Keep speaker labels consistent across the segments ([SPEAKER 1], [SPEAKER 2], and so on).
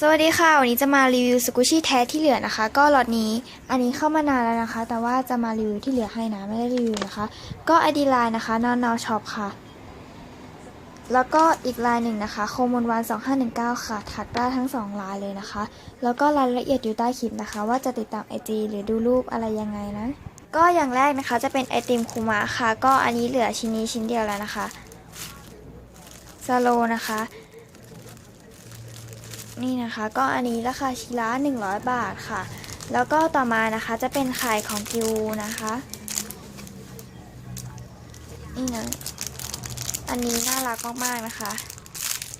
[SPEAKER 1] สวัสดีค่ะ วันนี้จะมารีวิวสกูชี่แท้ที่เหลือนะคะ ก็ลอตนี้อันนี้เข้ามานานแล้วนะคะ แต่ว่าจะมารีวิวที่เหลือให้นะไม่ได้รีวิวนะคะ ก็ไอดีไลน์นะคะนอนนอช็อปค่ะ แล้วก็อีกลน์หนึ่งนะคะ โคมนวัน 2519 ค่ะ ถักได้ทั้งสองลน์เลยนะคะ แล้วก็รายละเอียดอยู่ใต้คลิปนะคะ ว่าจะติดตามไอจีหรือดูรูปอะไรยังไงนะ ก็อย่างแรกนะคะจะเป็นไอติมคูมะค่ะ ก็อันนี้เหลือชิ้นนี้ชิ้นเดียวแล้วนะคะซาโลนะคะ นี่นะคะ ก็อันนี้ราคาชิ้นละ100 บาทค่ะ แล้วก็ต่อมานะคะจะเป็นไข่ของกิวนะคะนี่นะอันนี้น่ารักมากๆนะคะ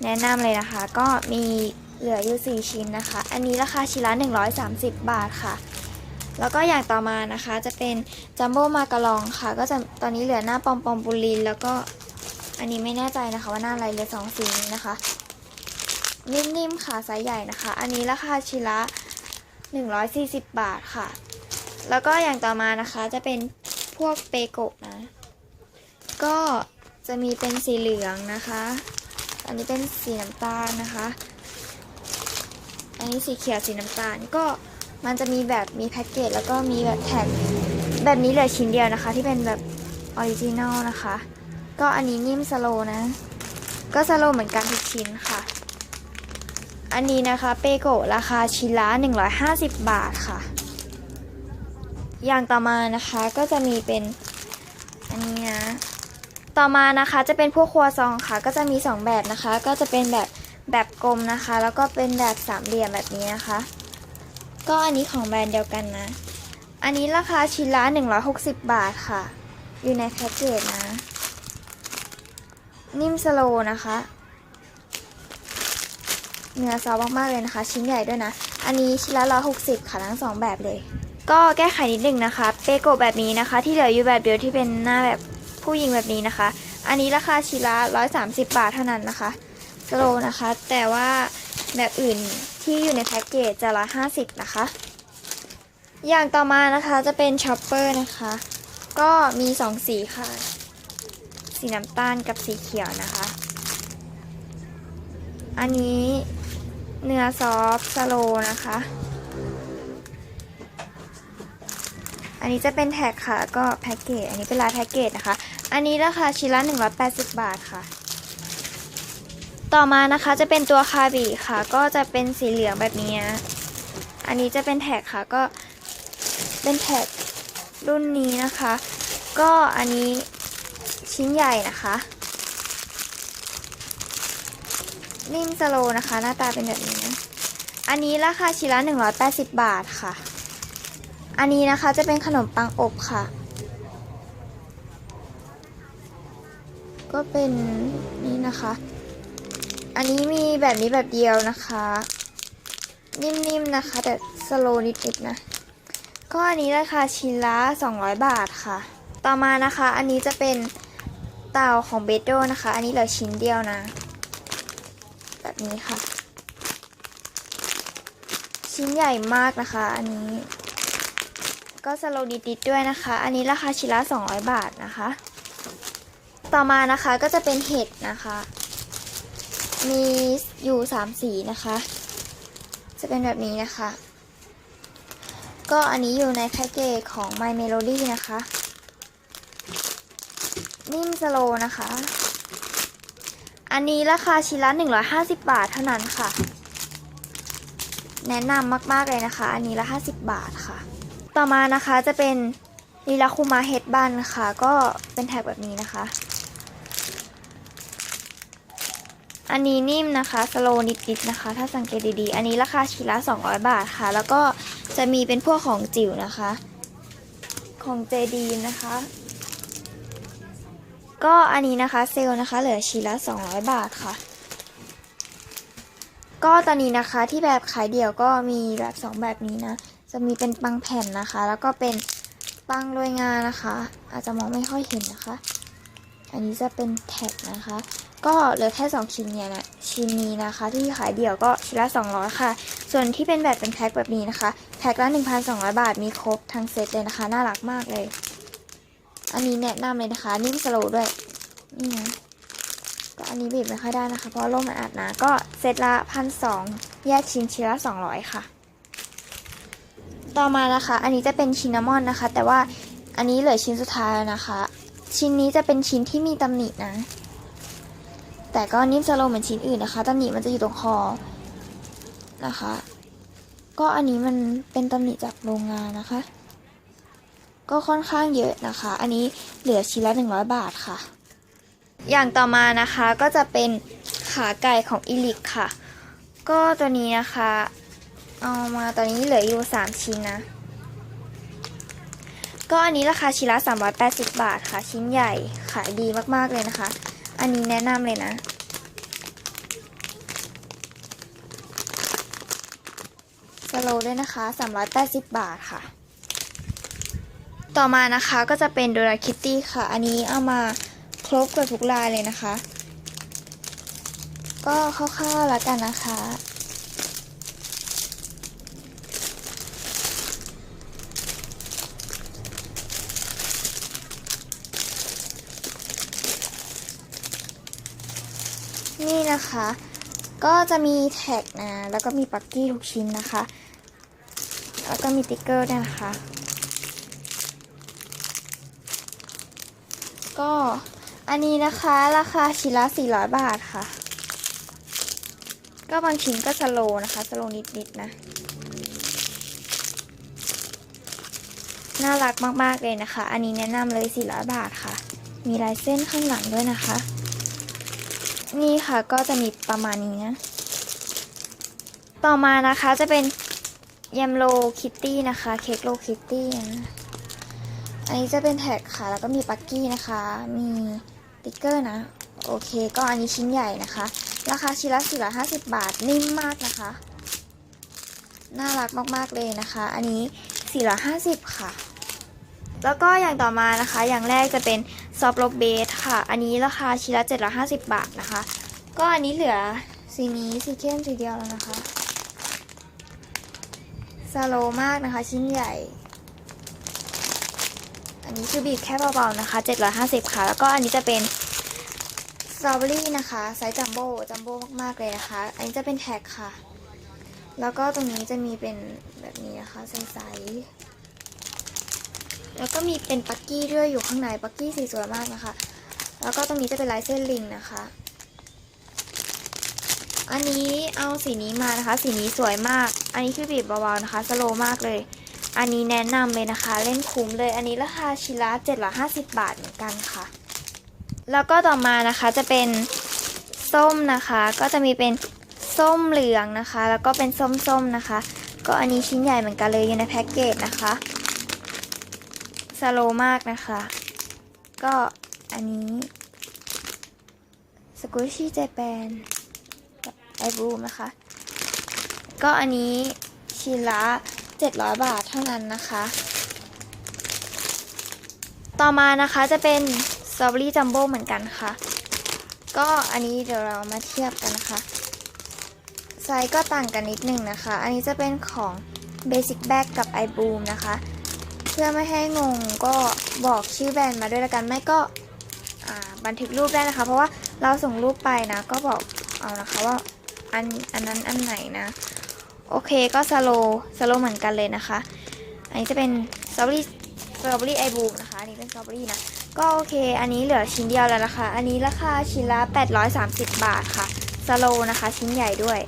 [SPEAKER 1] แนะนำเลยนะคะก็มีเหลืออยู่ 4 ชิ้นนะคะ อันนี้ราคาชิ้นละ 130 บาทค่ะ แล้วก็อย่างต่อมานะคะจะเป็นจัมโบ้มาการองค่ะ ก็จะตอนนี้เหลือหน้าปอมปอมบูลิน แล้วก็อันนี้ไม่แน่ใจนะคะว่าหน้าอะไรเหลือสองสีนี้นะคะ นิ่มๆค่ะไซส์ใหญ่นะคะ อันนี้ราคาชิ้นละ 140 บาทค่ะ แล้วก็อย่างต่อมานะคะจะเป็นพวกเปโกะนะ ก็จะมีเป็นสีเหลืองนะคะ อันนี้เป็นสีน้ำตาลนะคะ อันนี้สีเขียวสีน้ำตาลก็มันจะมีแบบมีแพ็กเกจแล้วก็มีแบบแท็กแบบนี้เหลือชิ้นเดียวนะคะ ที่เป็นแบบออริจินอลนะคะ ก็อันนี้นิ่มสโลนะ ก็สโลเหมือนกันทุกชิ้นค่ะ อันนี้นะคะเปโกะราคาชิ้นละ150 บาทค่ะ อย่างต่อมานะคะก็จะมีเป็นอันนี้นะต่อมานะคะจะเป็นพวกครัวซองค่ะ ก็จะมี 2 แบบนะคะ ก็จะเป็นแบบแบบกลมนะคะ แล้วก็เป็นแบบสามเหลี่ยมแบบนี้นะคะ ก็อันนี้ของแบรนด์เดียวกันนะ อันนี้ราคาชิ้นละ160 บาทค่ะ อยู่ในแพ็กเกจนะ นิ่มสโลนะคะ เนื้อซอฟมากๆเลยนะคะ ชิ้นใหญ่ด้วยนะ อันนี้ชิ้นละร้อยหกสิบค่ะทั้งสองแบบเลย ก็แก้ไขนิดนึงนะคะ เปโกแบบนี้นะคะ ที่เหลืออยู่แบบเดียวที่เป็นหน้าแบบผู้หญิงแบบนี้นะคะ อันนี้ราคาชิ้นละร้อยสามสิบบาทเท่านั้นนะคะสโลนะคะ แต่ว่าแบบอื่นที่อยู่ในแพ็กเกจจะร้อยห้าสิบนะคะ อย่างต่อมานะคะจะเป็นช็อปเปอร์นะคะ ก็มีสองสีค่ะ สีน้ำตาลกับสีเขียวนะคะ อันนี้ เนื้อซอฟสโลนะคะ อันนี้จะเป็นแท็กค่ะ ก็แพ็กเกจ อันนี้เป็นลายแพ็กเกจนะคะ อันนี้ราคาชิ้นละ 180 บาทค่ะ ต่อมานะคะจะเป็นตัวคาบีค่ะ ก็จะเป็นสีเหลืองแบบนี้ อันนี้จะเป็นแท็กค่ะ ก็เป็นแท็กรุ่นนี้นะคะ ก็อันนี้ชิ้นใหญ่นะคะ นิ่มสโลนะคะ หน้าตาเป็นแบบนี้นะ อันนี้ราคาชิ้นละ180 บาทค่ะ อันนี้นะคะจะเป็นขนมปังอบค่ะ ก็เป็นนี่นะคะ อันนี้มีแบบนี้แบบเดียวนะคะ นิ่มๆนะคะ แต่สโลนิดๆนะ ก็อันนี้ราคาชิ้นละ200 บาทค่ะ ต่อมานะคะ อันนี้จะเป็นเต่าของเบโดนะคะ อันนี้เหลือชิ้นเดียวนะ แบบนี้ค่ะ ชิ้นใหญ่มากนะคะ อันนี้ ก็สโลดิดด้วยนะคะ อันนี้ราคาชิ้นละ200 บาทนะคะ ต่อมานะคะก็จะเป็นเห็ดนะคะ มีอยู่ 3 สีนะคะ จะเป็นแบบนี้นะคะ ก็อันนี้อยู่ในแพ็กเกจของ My Melody นะคะ นิ่มสโลนะคะ อันนี้ราคาชิ้นละ 150 บาทเท่านั้นค่ะ แนะนำมากๆเลยนะคะ อันนี้ละ 50 บาทค่ะ ต่อมานะคะจะเป็นลีลาคูมาเฮดบันค่ะ ก็เป็นแท็กแบบนี้นะคะ อันนี้นิ่มนะคะสโลนิดๆนะคะ ถ้าสังเกตดีๆ อันนี้ราคาชิ้นละ 200 บาทค่ะ แล้วก็จะมีเป็นพวกของจิ๋วนะคะ ของเจดีนะคะ ก็อันนี้นะคะเซลนะคะเหลือชิ้นละ 200 บาทค่ะ ก็ตอนนี้นะคะที่แบบขายเดี่ยวก็มีแบบ 2 แบบนี้นะ จะมีเป็นปังแผ่นนะคะ แล้วก็เป็นปังโรยงานะคะ อาจจะมองไม่ค่อยเห็นนะคะ อันนี้จะเป็นแท็กนะคะ ก็เหลือแค่ 2 ชิ้นเนี่ยนะชิ้นนี้นะคะที่ขายเดี่ยวก็ชิ้นละ 200 ค่ะ ส่วนที่เป็นแบบเป็นแพ็คแบบนี้นะคะ แพ็คละ 1,200 บาทมีครบทั้งเซตเลยนะคะ น่ารักมากเลย อันนี้แนะนำเลยนะคะ นิ่มสโลด้วย นี่นะ ก็อันนี้บีบไม่ค่อยได้นะคะ เพราะร่มมันอัดนะ ก็เซตละพันสองแยกชิ้นชิ้นละสองร้อยค่ะ ต่อมานะคะ อันนี้จะเป็นชินนามอนนะคะ แต่ว่าอันนี้เหลือชิ้นสุดท้ายแล้วนะคะ ชิ้นนี้จะเป็นชิ้นที่มีตำหนินะ แต่ก็นิ่มจะลเหมือนชิ้นอื่นนะคะตำหนิมันจะอยู่ตรงคอนะคะ ก็อันนี้มันเป็นตำหนิจากโรงงานนะคะ ก็ค่อนข้างเยอะนะคะ อันนี้เหลือชิ้นละ 100 บาทค่ะ อย่างต่อมานะคะก็จะเป็นขาไก่ของอีลิกค่ะ ก็ตัวนี้นะคะ เอามาตอนนี้เหลืออยู่ 3 ชิ้นนะ ก็อันนี้ราคาชิ้นละ 380 บาทค่ะ ชิ้นใหญ่ขายดีมากๆเลยนะคะ อันนี้แนะนำเลยนะสโลด้วยนะคะ 380 บาทค่ะ ต่อมานะคะก็จะเป็นโดราคิตตี้ค่ะ อันนี้เอามาครบกับทุกลายเลยนะคะ ก็คร่าวๆแล้วกันนะคะ นี่นะคะ ก็จะมีแท็กนะ แล้วก็มีปักกี้ทุกชิ้นนะคะ แล้วก็มีติ๊กเกอร์ด้วยนะคะ ก็อันนี้นะคะราคาชิ้นละ400 บาทค่ะ ก็บางชิ้นก็สโลนะคะสโลนิดๆนะ น่ารักมากๆเลยนะคะ อันนี้แนะนำเลย 400 บาทค่ะ มีลายเส้นข้างหลังด้วยนะคะ นี่ค่ะก็จะมีประมาณนี้นะ ต่อมานะคะจะเป็นยมโลคิตตี้นะคะ เค้กโลคิตตี้นะ อันนี้จะเป็นแท็กค่ะ แล้วก็มีปักกี้นะคะ มีติ๊กเกอร์นะ โอเค ก็อันนี้ชิ้นใหญ่นะคะ ราคาชิ้นละ450 บาท นิ่มมากนะคะ น่ารักมากๆเลยนะคะ อันนี้ 450 ค่ะ แล้วก็อย่างต่อมานะคะ อย่างแรกจะเป็นซอฟต์ล็อกเบสค่ะ อันนี้ราคาชิ้นละ750 บาทนะคะ ก็อันนี้เหลือสีนี้สีเข้มสีเดียวแล้วนะคะสโลมากนะคะ ชิ้นใหญ่ อันนี้คือบีบแค่เบาๆนะคะ 750 ค่ะ แล้วก็อันนี้จะเป็นสตรอเบอรี่นะคะ ไซส์จัมโบ้จัมโบ้มากๆเลยนะคะ อันนี้จะเป็นแท็กค่ะ แล้วก็ตรงนี้จะมีเป็นแบบนี้นะคะใสๆแล้วก็มีเป็นปักกี้ด้วยอยู่ข้างในปักกี้สีสวยมากนะคะ แล้วก็ตรงนี้จะเป็นลายเส้นลิงนะคะ อันนี้เอาสีนี้มานะคะ สีนี้สวยมาก อันนี้คือบีบเบาๆนะคะสโลมากเลย อันนี้แนะนำเลยนะคะ เล่นคุ้มเลย อันนี้ราคาชิ้นละ750 บาทเหมือนกันค่ะ แล้วก็ต่อมานะคะจะเป็นส้มนะคะ ก็จะมีเป็นส้มเหลืองนะคะ แล้วก็เป็นส้มๆนะคะ ก็อันนี้ชิ้นใหญ่เหมือนกันเลยอยู่ในแพ็กเกจนะคะสโลมากนะคะ ก็อันนี้สกูชี่เจแปนกับไอบูมนะคะ ก็อันนี้ชิ้นละ 700 บาทเท่านั้นนะคะ ต่อมานะคะจะเป็นสตรอเบอรี่จัมโบ้เหมือนกันค่ะ ก็อันนี้เดี๋ยวเรามาเทียบกันนะคะ ไซส์ก็ต่างกันนิดนึงนะคะ อันนี้จะเป็นของ Basic Bag กับ i b o o m นะคะ เพื่อไม่ให้งงก็บอกชื่อแบรนด์มาด้วยละกัน ไม่ก็บันทึกรูปได้นะคะ เพราะว่าเราส่งรูปไปนะ ก็บอกเอานะคะว่าอันอันนั้นอันไหนนะ โอเคก็สโลสโลเหมือนกันเลยนะคะ อันนี้จะเป็นสตรอเบอรี่สตรอเบอรี่ไอบูมนะคะ อันนี้เป็นสตรอเบอรี่นะ ก็โอเค อันนี้เหลือชิ้นเดียวแล้วนะคะ อันนี้ราคาชิ้นละ 830 บาทค่ะสโลนะคะ ชิ้นใหญ่ด้วย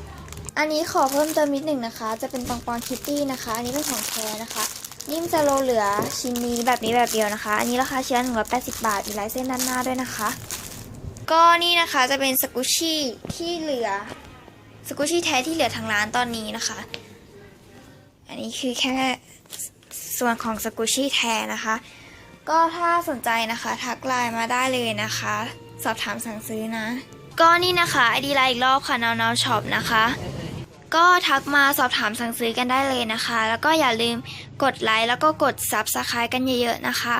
[SPEAKER 1] อันนี้ขอเพิ่มเติมนิดหนึ่งนะคะ จะเป็นปองปองคิตตี้นะคะ อันนี้เป็นของแท้นะคะนิ่มสโลเหลือชิ้นนี้แบบนี้แบบเดียวนะคะ อันนี้ราคาชิ้นละ180บาท มีลายเส้นด้านหน้าด้วยนะคะ ก็นี่นะคะจะเป็นสกุชชี่ที่เหลือ สกุชี่แท้ที่เหลือทางร้านตอนนี้นะคะ อันนี้คือแค่ส่วนของสกุชชี่แท้นะคะ ก็ถ้าสนใจนะคะ ทักไลน์มาได้เลยนะคะ สอบถามสั่งซื้อนะ ก็นี่นะคะไอดีไลน์อีกรอบค่ะนาวนาวช็อปนะคะ ก็ทักมาสอบถามสั่งซื้อกันได้เลยนะคะ แล้วก็อย่าลืมกดไลค์แล้วก็กด Subscribe กันเยอะๆนะคะ